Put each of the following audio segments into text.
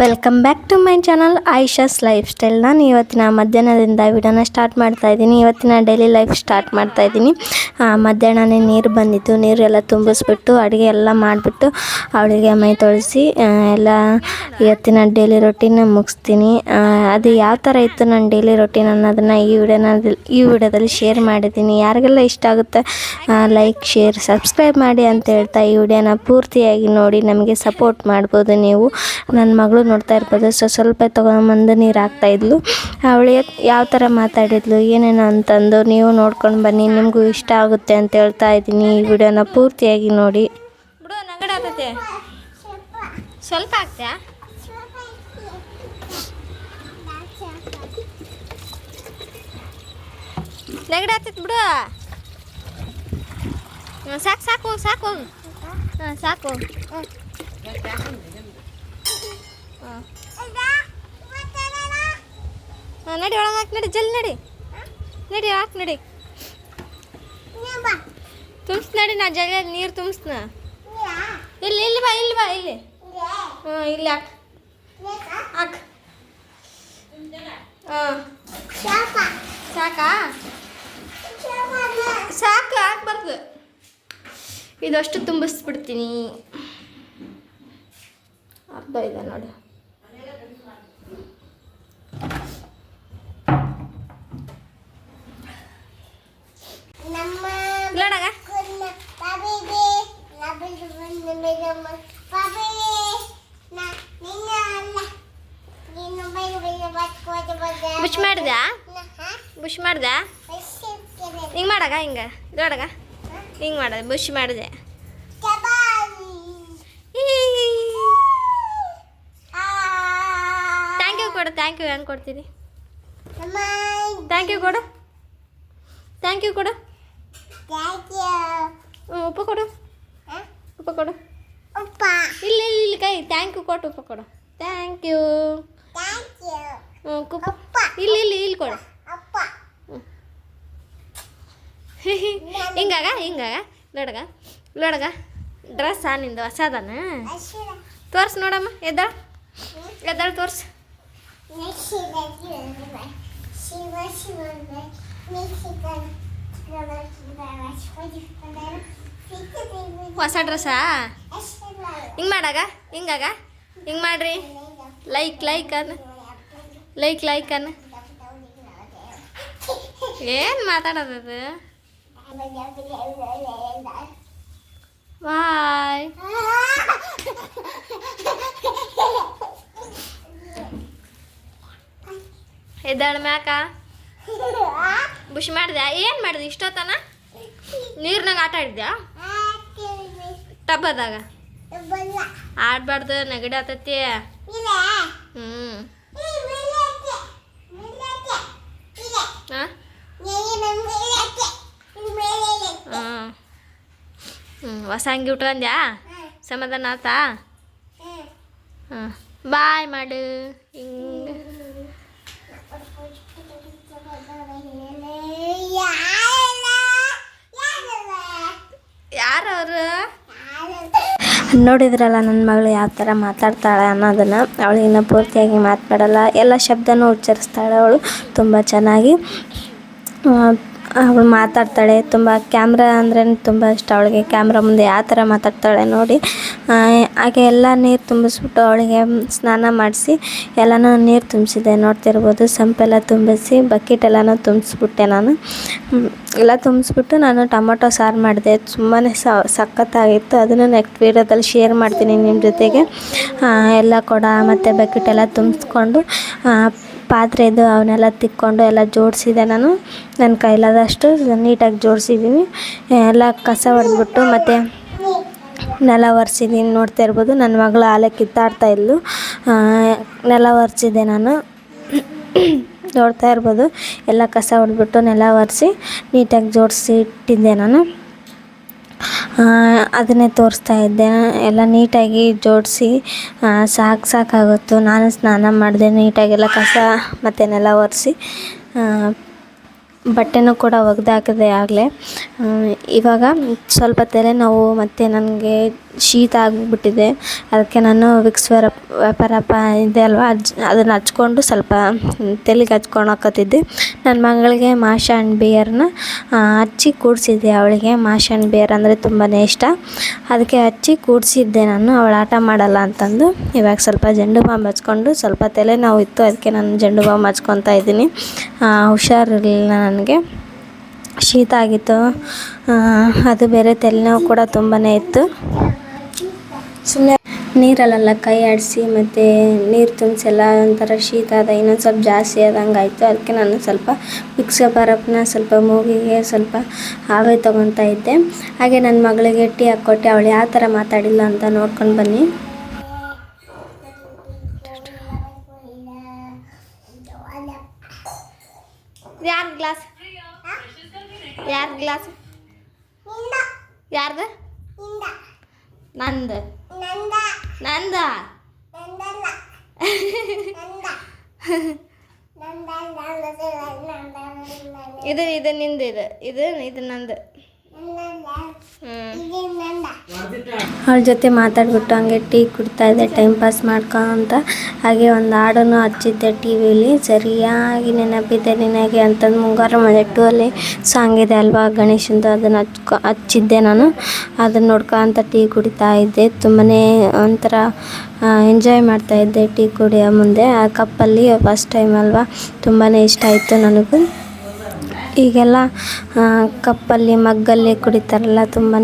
Welcome back to my channel Ayisha's lifestyle ನಾನು ಇವತ್ತಿನ ಮಧ್ಯಾಹ್ನದಿಂದ ವಿಡಿಯೋನ ಸ್ಟಾರ್ಟ್ ಮಾಡ್ತಾ ಇದ್ದೀನಿ. ಇವತ್ತಿನ ಡೈಲಿ ಲೈಫ್ ಸ್ಟಾರ್ಟ್ ಮಾಡ್ತಾ ಇದ್ದೀನಿ. ಮಧ್ಯಾಹ್ನನೇ ನೀರು ಬಂದಿತ್ತು. ನೀರೆಲ್ಲ ತುಂಬಿಸ್ಬಿಟ್ಟು ಅಡುಗೆ ಎಲ್ಲ ಮಾಡಿಬಿಟ್ಟು ಅವಳಿಗೆ ಮೈ ತೊಳಿಸಿ ಎಲ್ಲ ಇವತ್ತಿನ ಡೈಲಿ ರೊಟೀನ ಮುಗಿಸ್ತೀನಿ. ಅದು ಯಾವ ಥರ ಇತ್ತು ನನ್ನ ಡೈಲಿ ರೊಟೀನ್ ಅನ್ನೋದನ್ನು ಈ ವಿಡಿಯೋನಲ್ಲಿ ಈ ವಿಡಿಯೋದಲ್ಲಿ ಶೇರ್ ಮಾಡಿದ್ದೀನಿ. ಯಾರಿಗೆಲ್ಲ ಇಷ್ಟ ಆಗುತ್ತೆ ಲೈಕ್ ಶೇರ್ ಸಬ್ಸ್ಕ್ರೈಬ್ ಮಾಡಿ ಅಂತ ಹೇಳ್ತಾ ಈ ವಿಡಿಯೋನ ಪೂರ್ತಿಯಾಗಿ ನೋಡಿ, ನಮಗೆ ಸಪೋರ್ಟ್ ಮಾಡ್ಬೋದು ನೀವು. ನನ್ನ ಮಗಳು ನೋಡ್ತಾ ಇರ್ಬೋದು. ಸೊ ಸ್ವಲ್ಪ ತೊಗೊಂಬಂದು ನೀರು ಹಾಕ್ತಾಯಿದ್ಲು ಅವಳು ಯಾವ ಥರ ಮಾತಾಡಿದ್ಲು, ಏನೇನು ಅಂತಂದು ನೀವು ನೋಡ್ಕೊಂಡು ಬನ್ನಿ. ನಿಮಗೂ ಇಷ್ಟ ಆಗುತ್ತೆ ಅಂತ ಹೇಳ್ತಾ ಇದ್ದೀನಿ. ಈ ವಿಡಿಯೋನ ಪೂರ್ತಿಯಾಗಿ ನೋಡಿ. ಸ್ವಲ್ಪ ನೆಗಡಿ ಆಗ್ತೈತೆ ಬಿಡು. ಸಾಕು ಸಾಕು ಸಾಕು. ಹಾಂ ಸಾಕು ಹ್ಞೂ ಹಾಂ ನಡಿ ಒಳಗೆ ಹಾಕಿ, ನಡಿ ಜಲ್ ನಡಿ. ನಡಿ, ಹಾಕಿ, ನಡಿ. ತುಂಬಿಸ್ ನಡಿ, ನಾ ಜಗ ನೀರು ತುಂಬಿಸ್ನ. ಇಲ್ಲಿ ಇಲ್ಲಿ ಬಾ ಇಲ್ಲಿ ಬಾ, ಇಲ್ಲಿ. ಹಾಂ, ಇಲ್ಲಿ ಹಾಕ್. ಹಾಕ್. ಹಾಂ. ಸಾಕಾ? ಸಾಕು ಹಾಕ್ಬಾರ್ದು ಇದಷ್ಟು ತುಂಬಿಸ್ಬಿಡ್ತೀನಿ. ಅರ್ಧ ಇದೆ ನೋಡಿ. ಬುಷ್ ಮಾಡ್ದ ಬುಷ್ ಮಾಡ್ದ ಹಿಂಗೆ ಮಾಡಾಗ ಹಿಂಗೆ ಇಲ್ಲಡಗ ಹಿಂಗೆ ಮಾಡೋದು ಬುಷ್ ಮಾಡಿದೆ. ಥ್ಯಾಂಕ್ ಯು ಕೊಡು ಥ್ಯಾಂಕ್ ಯು ಹೆಂಗೆ ಕೊಡ್ತೀನಿ ಥ್ಯಾಂಕ್ ಯು ಕೊಡು. ಥ್ಯಾಂಕ್ ಯು ಕೊಡು. ಉಪ್ಪು ಕೊಡು. ಉಪ್ಪು ಕೊಡು. ಇಲ್ಲ ಇಲ್ಲ ಇಲ್ಲಿ ಕೈ ಥ್ಯಾಂಕ್ ಯು ಕೊಟ್ಟು ಉಪ್ಪ ಕೊಡು. ಥ್ಯಾಂಕ್ ಯು ಹ್ಞೂ ಕುಪ್ಪ ಇಲ್ಲಿ ಇಲ್ಲಿ ಇಲ್ಲಿ ಕೊಡು. ಹಿಂಗಾಗ ಹಿಂಗಾಗ ನೋಡಗ ನೋಡಗ. ಡ್ರೆಸ್ ನಿಂದು ಹೊಸದಾನ? ತೋರ್ಸ್ ನೋಡಮ್ಮ ಎದ್ದಾಳ. ಎದ್ದಾಳ ತೋರ್ಸು. ಹೊಸ ಡ್ರೆಸ್ಸಾ ಹಿಂಗೆ ಮಾಡಾಗ? ಹಿಂಗಾಗ? ಹಿಂಗೆ ಮಾಡ್ರಿ. ಲೈಕ್ ಲೈಕ್ ಅನ್ನ ಲೈಕ್ ಲೈಕ್ ಅನ್ನ ಏನು ಮಾತಾಡೋದದು ಬಾಯ್ ಎದ್ದಾಳ ಮ್ಯಾಕ? ಬುಷ್ ಮಾಡಿದೆ ಏನು ಮಾಡಿದೆ? ಇಷ್ಟೊತ್ತನ? ನೀರ್ನಾಗ ಆಟ ಆಡಿದ್ಯಾ? ಟಬ್ಬದಾಗ ಆಡ್ಬಾರ್ದು ನೆಗಡಿ ಆತತಿ. ಹೊಸ ಅಂಗಿ ಉಟ್ಕೊಂಡ್ಯಾ ಸಮಾಧಾನ ಆತಾ? ಹಾಂ ಬಾಯ್ ಮಾಡು. ಹಿಂಗೆ. ಯಾರು ಅವರು ನೋಡಿದ್ರಲ್ಲ ನನ್ನ ಮಗಳು ಯಾವ ಥರ ಮಾತಾಡ್ತಾಳೆ ಅನ್ನೋದನ್ನು ಅವಳು ಇನ್ನೂ ಪೂರ್ತಿಯಾಗಿ ಮಾತಾಡಲ್ಲ ಎಲ್ಲ ಶಬ್ದನೂ ಉಚ್ಚರಿಸ್ತಾಳೆ ಅವಳು. ತುಂಬ ಚೆನ್ನಾಗಿ ಅವಳು ಮಾತಾಡ್ತಾಳೆ. ತುಂಬ ಕ್ಯಾಮ್ರಾ ಅಂದ್ರೆ ತುಂಬ ಇಷ್ಟ ಅವಳಿಗೆ. ಕ್ಯಾಮ್ರಾ ಮುಂದೆ ಯಾವ ಥರ ಮಾತಾಡ್ತಾಳೆ ನೋಡಿ. ಹಾಗೆ ಎಲ್ಲ ನೀರು ತುಂಬಿಸ್ಬಿಟ್ಟು ಅವಳಿಗೆ ಸ್ನಾನ ಮಾಡಿಸಿ, ಎಲ್ಲನೂ ನೀರು ತುಂಬಿಸಿದೆ. ನೋಡ್ತಿರ್ಬೋದು, ಸಂಪೆಲ್ಲ ತುಂಬಿಸಿ, ಬಕೆಟ್ ಎಲ್ಲನೂ ತುಂಬಿಸ್ಬಿಟ್ಟೆ ನಾನು. ಎಲ್ಲ ತುಂಬಿಸ್ಬಿಟ್ಟು ನಾನು ಟೊಮೊಟೊ ಸಾರು ಮಾಡಿದೆ. ತುಂಬಾ ಸಖತ್ತಾಗಿತ್ತು. ಅದನ್ನು ನೆಕ್ಸ್ಟ್ ವೀಡಿಯೋದಲ್ಲಿ ಶೇರ್ ಮಾಡ್ತೀನಿ ನಿಮ್ಮ ಜೊತೆಗೆ. ಎಲ್ಲ ಕೊಡ, ಮತ್ತು ಬಕೆಟ್ ಎಲ್ಲ ತುಂಬಿಸ್ಕೊಂಡು ಪಾತ್ರೆದು ಅವನ್ನೆಲ್ಲ ತಿಕ್ಕೊಂಡು ಎಲ್ಲ ಜೋಡಿಸಿದೆ ನಾನು. ನನ್ನ ಕೈಲಾದಷ್ಟು ನೀಟಾಗಿ ಜೋಡಿಸಿದ್ದೀನಿ ಎಲ್ಲ ಕಸ ಹೊಡೆದ್ಬಿಟ್ಟು ಮತ್ತು ನೆಲ ಒರೆಸಿದ್ದೀನಿ ನೋಡ್ತಾ ಇರ್ಬೋದು. ನನ್ನ ಮಗಳು ಆಲೆ ಕಿತ್ತಾಡ್ತಾ ಇದ್ಲು. ನೆಲ ಒರೆಸಿದೆ ನಾನು. ನೋಡ್ತಾ ಇರ್ಬೋದು. ಎಲ್ಲ ಕಸ ಹೊಡೆದ್ಬಿಟ್ಟು ನೆಲ ಒರೆಸಿ ನೀಟಾಗಿ ಜೋಡಿಸಿ ಇಟ್ಟಿದ್ದೆ ನಾನು. ಅದನ್ನೇ ತೋರಿಸ್ತಾ ಇದ್ದೆ. ಎಲ್ಲ ನೀಟಾಗಿ ಜೋಡಿಸಿ ಸಾಕು ಸಾಕಾಗುತ್ತು. ನಾನು ಸ್ನಾನ ಮಾಡಿದೆ, ನೀಟಾಗೆಲ್ಲ ಕಸ ಮತ್ತು ನೆಲ ಒರೆಸಿ. ಬಟ್ಟೆನೂ ಕೂಡ ಒಗೆದಾಕದೆ ಆಗಲೇ. ಇವಾಗ ಸ್ವಲ್ಪ ತಲೆನೋವು ಮತ್ತು ನನಗೆ ಶೀತ ಆಗಿಬಿಟ್ಟಿದೆ. ಅದಕ್ಕೆ ನಾನು ವಿಕ್ಸ್ ವ್ಯಾರಪ್ ವ್ಯಾಪಾರಪ್ಪ ಇದೆ ಅಲ್ವಾ? ಅಜ್, ಅದನ್ನು ಹಚ್ಕೊಂಡು ಸ್ವಲ್ಪ ತಲೆಗೆ ಹಚ್ಕೊಳಕತ್ತಿದ್ದೆ ನನ್ನ ಮಗಳಿಗೆ ಮಾಷ ಆ್ಯಂಡ್ ಬಿಯರ್ನ ಹಚ್ಚಿ ಕೂಡಿಸಿದ್ದೆ ಅವಳಿಗೆ. ಮಾಷ ಆ್ಯಂಡ್ ಬಿಯರ್ ಅಂದರೆ ತುಂಬಾ ಇಷ್ಟ. ಅದಕ್ಕೆ ಹಚ್ಚಿ ಕೂಡಿಸಿದ್ದೆ ನಾನು. ಅವಳು ಆಟ ಮಾಡಲ್ಲ ಅಂತಂದು ಇವಾಗ ಸ್ವಲ್ಪ ಜಂಡು ಬಾಂಬ್ ಹಚ್ಕೊಂಡು ಸ್ವಲ್ಪ ತಲೆನೋವು ಇತ್ತು. ಅದಕ್ಕೆ ನಾನು ಜಂಡು ಬಾಂಬ್ ಹಚ್ಕೊತಾ ಇದ್ದೀನಿ. ಹುಷಾರಿರಲಿಲ್ಲ ನನಗೆ. ಶೀತ ಆಗಿತ್ತು. ಅದು ಬೇರೆ ತಲೆನೋವು ಕೂಡ ತುಂಬಾ ಇತ್ತು. ಸುಮ್ಮನೆ ನೀರಲ್ಲೆಲ್ಲ ಕೈ ಆಡಿಸಿ ಮತ್ತು ನೀರು ತುಂಬಿಸೆಲ್ಲ ಒಂಥರ ಶೀತ ಆದ, ಇನ್ನೊಂದು ಸ್ವಲ್ಪ ಜಾಸ್ತಿ ಆದಂಗೆ ಆಯಿತು. ಅದಕ್ಕೆ ನಾನು ಸ್ವಲ್ಪ ಮಿಕ್ಸ ಬರಪ್ನ ಸ್ವಲ್ಪ ಮೂಗಿಗೆ ಸ್ವಲ್ಪ ಹಾವೇ ತೊಗೊತಾ ಇದ್ದೆ. ಹಾಗೆ ನನ್ನ ಮಗಳಿಗೆ ಟೀ ಹಾಕ್ಕೊಟ್ಟೆ ಅವಳು ಯಾವ ಥರ ಮಾತಾಡಿಲ್ಲ ಅಂತ ನೋಡ್ಕೊಂಡು ಬನ್ನಿ. ಯಾರು ಗ್ಲಾಸ್ ಯಾರ ಗ್ಲಾಸ್ ಯಾರ್ದು? ನಂದು. ನಂದ. ಇದು ಇದು ನಿಂದು ಇದು. ಇದು ಇದು ನಂದು. ಅವಳ ಜೊತೆ ಮಾತಾಡ್ಬಿಟ್ಟು ಹಂಗೆ ಟೀ ಕುಡ್ತಾ ಇದ್ದೆ ಟೈಮ್ ಪಾಸ್ ಮಾಡ್ಕೊಂತ ಹಾಗೆ ಒಂದು ಹಾಡನ್ನು ಹಚ್ಚಿದ್ದೆ ಟಿ ವಿಲಿ. ಸರಿಯಾಗಿ ನೆನಪಿದೆ ನಿನಗೆ ಅಂತಂದು ಮುಂಗಾರು ಮಳೆ ಟೂ ಅಲ್ಲಿ. ಸಾಂಗ್ ಇದೆ ಅಲ್ವಾ ಗಣೇಶಂದು, ಅದನ್ನು ಹಚ್ಕೊ, ಹಚ್ಚಿದ್ದೆ ನಾನು. ಅದನ್ನು ನೋಡ್ಕೊಂತ ಟೀ ಕುಡಿತಾ ಇದ್ದೆ. ತುಂಬಾ ಒಂಥರ ಎಂಜಾಯ್ ಮಾಡ್ತಾ ಇದ್ದೆ ಟೀ ಕುಡಿಯೋ ಮುಂದೆ. ಆ ಕಪ್ಪಲ್ಲಿ ಫಸ್ಟ್ ಟೈಮ್ ಅಲ್ವಾ. ತುಂಬಾ ಇಷ್ಟ ಆಯಿತು ನನಗೂ. ಈಗೆಲ್ಲ ಕಪ್ಪಲ್ಲಿ ಮಗ್ಗಲ್ಲಿ ಕುಡಿತಾರಲ್ಲ ತುಂಬಾ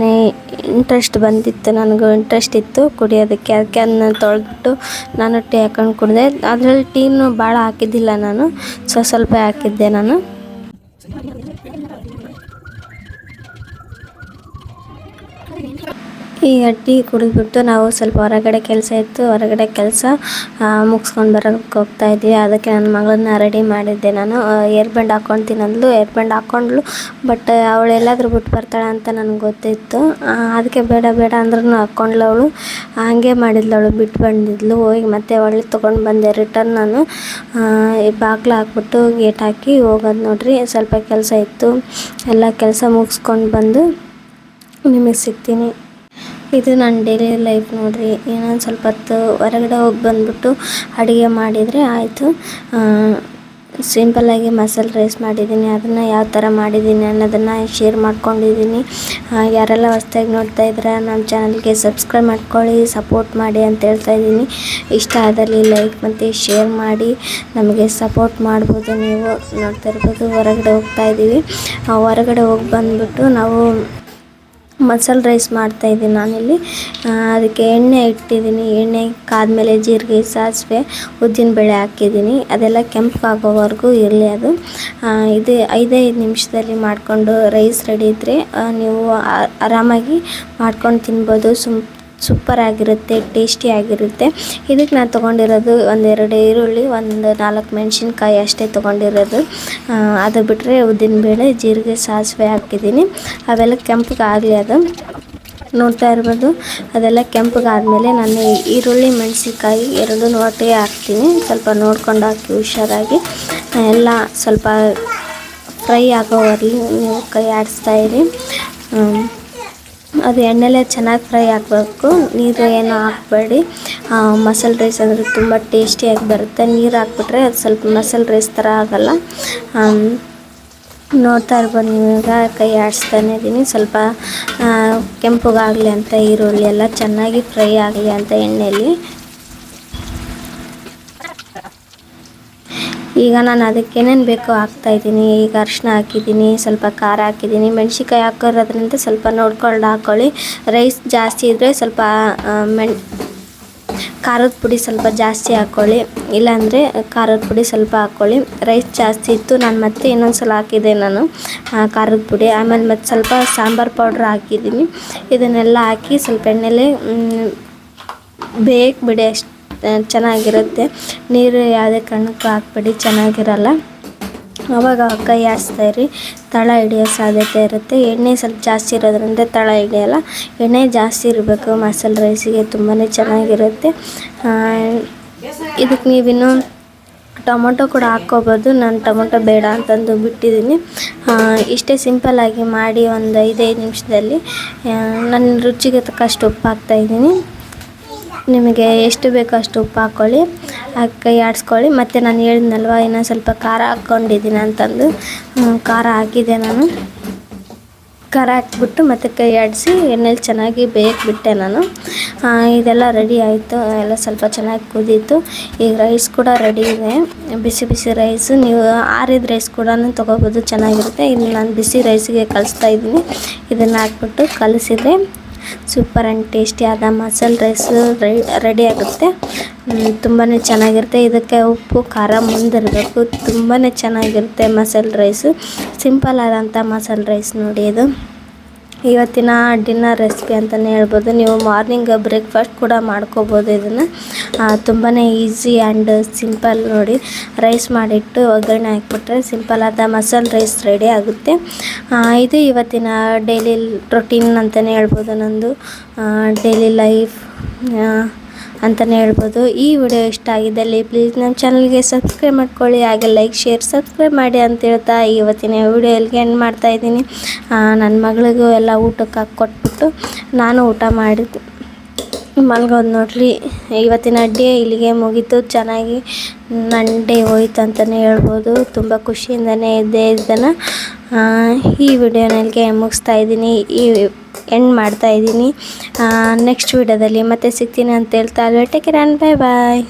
ಇಂಟ್ರೆಸ್ಟ್ ಬಂದಿತ್ತು, ನನಗೂ ಇಂಟ್ರೆಸ್ಟ್ ಇತ್ತು ಕುಡಿಯೋದಕ್ಕೆ. ಅದಕ್ಕೆ ಅದನ್ನ ತೊಳೆದ್ಬಿಟ್ಟು ನಾನು ಟೀ ಹಾಕೊಂಡು ಕುಡಿದೆ. ಅದರಲ್ಲಿ ಟೀನು ಭಾಳ ಹಾಕಿದ್ದಿಲ್ಲ ನಾನು ಸ್ವಲ್ಪ ಸ್ವಲ್ಪ ಹಾಕಿದ್ದೆ ನಾನು. ಈಗ ಟೀ ಕುಡಿದ್ಬಿಟ್ಟು ನಾವು ಸ್ವಲ್ಪ ಹೊರಗಡೆ ಕೆಲಸ ಇತ್ತು. ಹೊರಗಡೆ ಕೆಲಸ ಮುಗಿಸ್ಕೊಂಡು ಬರೋಕ್ಕೆ ಹೋಗ್ತಾ ಇದ್ವಿ. ಅದಕ್ಕೆ ನನ್ನ ಮಗಳನ್ನ ರೆಡಿ ಮಾಡಿದ್ದೆ ನಾನು. ಏರ್ ಬ್ಯಾಂಡ್ ಹಾಕ್ಕೊಳ್ತೀನಿ ಏರ್ ಬ್ಯಾಂಡ್ ಹಾಕ್ಕೊಂಡ್ಳು ಬಟ್ ಅವಳು ಎಲ್ಲಾದರೂ ಬಿಟ್ಟು ಬರ್ತಾಳೆ ಅಂತ ನನಗೆ ಗೊತ್ತಿತ್ತು. ಅದಕ್ಕೆ ಬೇಡ ಬೇಡ ಅಂದ್ರೂ ಹಾಕ್ಕೊಂಡ್ಲು ಅವಳು. ಹಾಗೆ ಮಾಡಿದ್ಲು ಅವಳು. ಬಿಟ್ಟು ಬಂದಿದ್ಲು. ಹೋಗಿ ಮತ್ತೆ ಅವಳು ತೊಗೊಂಡು ಬಂದೆ. ರಿಟರ್ನ್ ನಾನು. ಈ ಬಾಗ್ಲು ಹಾಕ್ಬಿಟ್ಟು ಗೇಟ್ ಹಾಕಿ ಹೋಗೋದು ನೋಡ್ರಿ. ಸ್ವಲ್ಪ ಕೆಲಸ ಇತ್ತು. ಎಲ್ಲ ಕೆಲಸ ಮುಗಿಸ್ಕೊಂಡು ಬಂದು ನಿಮಗೆ ಸಿಗ್ತೀನಿ. ಇದು ನನ್ನ ಡೈಲಿ ಲೈಫ್ ನೋಡ್ರಿ. ಏನೋ ಸ್ವಲ್ಪ ಹೊತ್ತು ಹೊರಗಡೆ ಹೋಗಿ ಬಂದ್ಬಿಟ್ಟು ಅಡುಗೆ ಮಾಡಿದರೆ ಆಯಿತು. ಸಿಂಪಲ್ಲಾಗಿ ಮಸಾಲೆ ರೈಸ್ ಮಾಡಿದ್ದೀನಿ. ಅದನ್ನು ಯಾವ ಥರ ಮಾಡಿದ್ದೀನಿ ಅನ್ನೋದನ್ನು ಶೇರ್ ಮಾಡ್ಕೊಂಡಿದ್ದೀನಿ. ಯಾರೆಲ್ಲ ಹೊಸ್ದಾಗಿ ನೋಡ್ತಾ ಇದ್ರೆ ನಮ್ಮ ಚಾನಲ್ಗೆ ಸಬ್ಸ್ಕ್ರೈಬ್ ಮಾಡ್ಕೊಳ್ಳಿ ಸಪೋರ್ಟ್ ಮಾಡಿ ಅಂತ ಹೇಳ್ತಾ ಇದ್ದೀನಿ. ಇಷ್ಟ ಆದಲ್ಲಿ ಲೈಕ್ ಮತ್ತು ಶೇರ್ ಮಾಡಿ. ನಮಗೆ ಸಪೋರ್ಟ್ ಮಾಡ್ಬೋದು ನೀವು. ನೋಡ್ತಾ ಇರ್ಬೋದು, ಹೊರಗಡೆ ಹೋಗ್ತಾ ಇದ್ದೀವಿ. ಹೊರಗಡೆ ಹೋಗಿ ಬಂದ್ಬಿಟ್ಟು ನಾವು ಮಸಾಲೆ ರೈಸ್ ಮಾಡ್ತಾಯಿದ್ದೀನಿ ನಾನಿಲ್ಲಿ. ಅದಕ್ಕೆ ಎಣ್ಣೆ ಇಟ್ಟಿದ್ದೀನಿ. ಎಣ್ಣೆ ಕಾದ್ಮೇಲೆ ಜೀರಿಗೆ, ಸಾಸಿವೆ ಉದ್ದಿನಬೇಳೆ ಹಾಕಿದ್ದೀನಿ. ಅದೆಲ್ಲ ಕೆಂಪಗಾಗೋವರೆಗೂ ಇರಲಿ ಅದು. ಇದು ಐದೈದು ನಿಮಿಷದಲ್ಲಿ ಮಾಡಿಕೊಂಡು ರೈಸ್ ರೆಡಿ ಇದ್ದರೆ ನೀವು ಆರಾಮಾಗಿ ಮಾಡ್ಕೊಂಡು ತಿನ್ಬೋದು. ಸುಮ್ ಸೂಪರ್ ಆಗಿರುತ್ತೆ ಟೇಸ್ಟಿ ಆಗಿರುತ್ತೆ. ಇದಕ್ಕೆ ನಾನು ತೊಗೊಂಡಿರೋದು ಒಂದೆರಡು ಈರುಳ್ಳಿ, ಒಂದು ನಾಲ್ಕು ಮೆಣಸಿನ್ಕಾಯಿ ಅಷ್ಟೇ ತೊಗೊಂಡಿರೋದು. ಅದು ಬಿಟ್ಟರೆ ಉದ್ದಿನಬೇಳೆ ಜೀರಿಗೆ, ಸಾಸಿವೆ ಹಾಕಿದ್ದೀನಿ. ಅವೆಲ್ಲ ಕೆಂಪಗೆ ಆಗಲಿ ಅದು. ನೋಡ್ತಾ ಇರ್ಬೋದು. ಅದೆಲ್ಲ ಕೆಂಪಗಾದ್ಮೇಲೆ ನಾನು ಈರುಳ್ಳಿ, ಮೆಣಸಿನ್ಕಾಯಿ ಎರಡು ಒಟ್ಟಿಗೆ ಹಾಕ್ತೀನಿ. ಸ್ವಲ್ಪ ನೋಡ್ಕೊಂಡು ಹಾಕಿ ಹುಷಾರಾಗಿ. ಎಲ್ಲ ಸ್ವಲ್ಪ ಫ್ರೈ ಆಗೋವರೆಗೆ ನೀವು ಕೈ ಆಡಿಸ್ತಾ ಇರಿ. ಅದು ಎಣ್ಣೆಲೆ ಚೆನ್ನಾಗಿ ಫ್ರೈ ಆಗಬೇಕು. ನೀರು ಏನು ಹಾಕ್ಬೇಡಿ. ಮಸಾಲೆ ರೈಸ್ ಅಂದರೆ ತುಂಬ ಟೇಸ್ಟಿಯಾಗಿ ಬರುತ್ತೆ. ನೀರು ಹಾಕ್ಬಿಟ್ರೆ ಅದು ಸ್ವಲ್ಪ ಮಸಾಲೆ ರೈಸ್ ಥರ ಆಗೋಲ್ಲ. ನೋಡ್ತಾ ಇರ್ಬೋದು ನೀವೀಗ ಕೈ ಆಡಿಸ್ತಾನೆ ಇದ್ದೀನಿ. ಸ್ವಲ್ಪ ಕೆಂಪಗಾಗಲಿ ಅಂತ ಈರುಳ್ಳಿ ಎಲ್ಲ ಚೆನ್ನಾಗಿ ಫ್ರೈ ಆಗಲಿ ಅಂತ ಎಣ್ಣೆಯಲ್ಲಿ ಈಗ ನಾನು ಅದಕ್ಕೆ ಏನೇನು ಬೇಕೋ ಹಾಕ್ತಾಯಿದ್ದೀನಿ ಈಗ ಅರಿಶಿನ ಹಾಕಿದ್ದೀನಿ, ಸ್ವಲ್ಪ ಖಾರ ಹಾಕಿದ್ದೀನಿ. ಮೆಣ್ಸಿನ್ಕಾಯಿ ಹಾಕೋರೋದ್ರಿಂದ ಸ್ವಲ್ಪ ನೋಡ್ಕೊಂಡು ಹಾಕ್ಕೊಳ್ಳಿ ರೈಸ್ ಜಾಸ್ತಿ ಇದ್ದರೆ ಸ್ವಲ್ಪ ಮೆಣ್, ಖಾರದ ಪುಡಿ ಸ್ವಲ್ಪ ಜಾಸ್ತಿ ಹಾಕ್ಕೊಳ್ಳಿ ಇಲ್ಲಾಂದರೆ ಖಾರದ ಪುಡಿ ಸ್ವಲ್ಪ ಹಾಕ್ಕೊಳ್ಳಿ ರೈಸ್ ಜಾಸ್ತಿ ಇತ್ತು, ನಾನು ಮತ್ತೆ ಇನ್ನೊಂದು ಸಲ ಹಾಕಿದ್ದೆ ನಾನು ಖಾರದ ಪುಡಿ. ಆಮೇಲೆ ಮತ್ತು ಸ್ವಲ್ಪ ಸಾಂಬಾರು ಪೌಡ್ರ್ ಹಾಕಿದ್ದೀನಿ. ಇದನ್ನೆಲ್ಲ ಹಾಕಿ ಸ್ವಲ್ಪ ಎಣ್ಣೆಲೆ ಬೇಕು ಬಿಡಿ ಅಷ್ಟು. ಚೆನ್ನಾಗಿರುತ್ತೆ. ನೀರು ಯಾವುದೇ ಕಾರಣಕ್ಕೂ ಹಾಕ್ಬೇಡಿ, ಚೆನ್ನಾಗಿರಲ್ಲ. ಅವಾಗ ಕೈ ಇರಿ, ತಳ ಹಿಡಿಯೋ ಸಾಧ್ಯತೆ ಇರುತ್ತೆ. ಎಣ್ಣೆ ಸ್ವಲ್ಪ ಜಾಸ್ತಿ ಇರೋದ್ರಿಂದ ತಳ ಹಿಡಿಯೋಲ್ಲ. ಎಣ್ಣೆ ಜಾಸ್ತಿ ಇರಬೇಕು, ಮಸಾಲೆ ರೈಸಿಗೆ ತುಂಬಾ ಚೆನ್ನಾಗಿರುತ್ತೆ. ಇದಕ್ಕೆ ನೀವಿನ್ನು ಟೊಮೊಟೊ ಕೂಡ ಹಾಕ್ಕೋಬೋದು. ನಾನು ಟೊಮೊಟೊ ಬೇಡ ಅಂತಂದು ಬಿಟ್ಟಿದ್ದೀನಿ. ಇಷ್ಟೇ ಸಿಂಪಲ್ಲಾಗಿ ಮಾಡಿ ಒಂದು ಐದೈದು ನಿಮಿಷದಲ್ಲಿ. ನನ್ನ ರುಚಿಗೆ ತಕ್ಕಷ್ಟು ಉಪ್ಪು ಹಾಕ್ತಾಯಿದ್ದೀನಿ ನಿಮಗೆ ಎಷ್ಟು ಬೇಕೋ ಅಷ್ಟು ಉಪ್ಪು ಹಾಕ್ಕೊಳ್ಳಿ. ಹಾಕಿ ಆಡಿಸ್ಕೊಳ್ಳಿ. ಮತ್ತು ನಾನು ಹೇಳಿದ್ನಲ್ವ, ಇನ್ನೂ ಸ್ವಲ್ಪ ಖಾರ ಹಾಕ್ಕೊಂಡಿದ್ದೀನಿ ಅಂತಂದು. ಖಾರ ಹಾಕಿದೆ ನಾನು. ಖಾರ ಹಾಕ್ಬಿಟ್ಟು ಮತ್ತು ಕೈ ಆಡಿಸಿ ಎಣ್ಣೆಲಿ ಚೆನ್ನಾಗಿ ಬೇಯಕ್ಬಿಟ್ಟೆ ನಾನು. ಇದೆಲ್ಲ ರೆಡಿ ಆಯಿತು. ಎಲ್ಲ ಸ್ವಲ್ಪ ಚೆನ್ನಾಗಿ ಕುದೀತು. ಈಗ ರೈಸ್ ಕೂಡ ರೆಡಿ ಇದೆ. ಬಿಸಿ ಬಿಸಿ ರೈಸು. ನೀವು ಆರಿದ ರೈಸ್ ಕೂಡ ತೊಗೋಬೋದು. ಚೆನ್ನಾಗಿರುತ್ತೆ. ಇಲ್ಲಿ ನಾನು ಬಿಸಿ ರೈಸಿಗೆ ಕಲಿಸ್ತಾ ಇದ್ದೀನಿ. ಇದನ್ನು ಹಾಕ್ಬಿಟ್ಟು ಕಲಿಸಿದ್ರೆ ಸೂಪರ್ ಆ್ಯಂಡ್ ಟೇಸ್ಟಿ ಆದ ಮಸಾಲೆ ರೈಸು ರೆಡಿ ಆಗುತ್ತೆ. ತುಂಬಾ ಚೆನ್ನಾಗಿರುತ್ತೆ. ಇದಕ್ಕೆ ಉಪ್ಪು, ಖಾರ ಮುಂದಿರಬೇಕು ತುಂಬಾ ಚೆನ್ನಾಗಿರುತ್ತೆ ಮಸಾಲೆ ರೈಸು. ಸಿಂಪಲ್ ಆದಂಥ ಮಸಾಲೆ ರೈಸ್ ನೋಡಿ ಇದು. ಇವತ್ತಿನ ಡಿನ್ನರ್ ರೆಸಿಪಿ ಅಂತಲೇ ಹೇಳ್ಬೋದು. ನೀವು ಮಾರ್ನಿಂಗ್ ಬ್ರೇಕ್ಫಾಸ್ಟ್ ಕೂಡ ಮಾಡ್ಕೋಬೋದು ಇದನ್ನು. ತುಂಬಾ ಈಸಿ ಆ್ಯಂಡ್ ಸಿಂಪಲ್ ನೋಡಿ. ರೈಸ್ ಮಾಡಿಟ್ಟು ಒಗ್ಗರಣೆ ಹಾಕಿಬಿಟ್ರೆ ಸಿಂಪಲ್ ಆದ ಮಸಾಲೆ ರೈಸ್ ರೆಡಿ ಆಗುತ್ತೆ. ಇದು ಇವತ್ತಿನ ಡೈಲಿ ರೊಟೀನ್ ಅಂತಲೇ ಹೇಳ್ಬೋದು ನಂದು. ಡೈಲಿ ಲೈಫ್ ಅಂತಲೇ ಹೇಳ್ಬೋದು. ಈ ವಿಡಿಯೋ ಇಷ್ಟ ಆಗಿದ್ದಲ್ಲಿ ಪ್ಲೀಸ್ ನಮ್ಮ ಚಾನಲ್ಗೆ ಸಬ್ಸ್ಕ್ರೈಬ್ ಮಾಡ್ಕೊಳ್ಳಿ, ಹಾಗೆ ಲೈಕ್ ಶೇರ್ ಸಬ್ಸ್ಕ್ರೈಬ್ ಮಾಡಿ ಅಂತ ಹೇಳ್ತಾ ಇವತ್ತಿನ ವಿಡಿಯೋ ಇಲ್ಲಿಗೆ ಎಂಡ್ ಮಾಡ್ತಾ ಇದ್ದೀನಿ. ನನ್ನ ಮಗಳಿಗೂ ಎಲ್ಲ ಊಟಕ್ಕೆ ಹಾಕಿ ಕೊಟ್ಬಿಟ್ಟು ನಾನು ಊಟ ಮಾಡಿದ್ದು. ಮಲ್ಗೋದು ನೋಡ್ರಿ, ಇವತ್ತಿನ ಡೇ ಇಲ್ಲಿಗೆ ಮುಗೀತು. ಚೆನ್ನಾಗಿ ನನ್ನ ಡೇ ಹೋಯ್ತು ಅಂತಲೇ ಹೇಳ್ಬೋದು. ತುಂಬ ಖುಷಿಯಿಂದನೇ ಇದ್ದೇ ಇದನ್ನು ಈ ವಿಡಿಯೋನಲ್ಲಿಗೆ ಮುಗಿಸ್ತಾ ಇದ್ದೀನಿ. ಈ ಎಂಡ್ ಮಾಡ್ತಾ ಇದ್ದೀನಿ. ನೆಕ್ಸ್ಟ್ ವೀಡಿಯೋದಲ್ಲಿ ಮತ್ತೆ ಸಿಗ್ತೀನಿ ಅಂತ ಹೇಳ್ತಾ take care and bye bye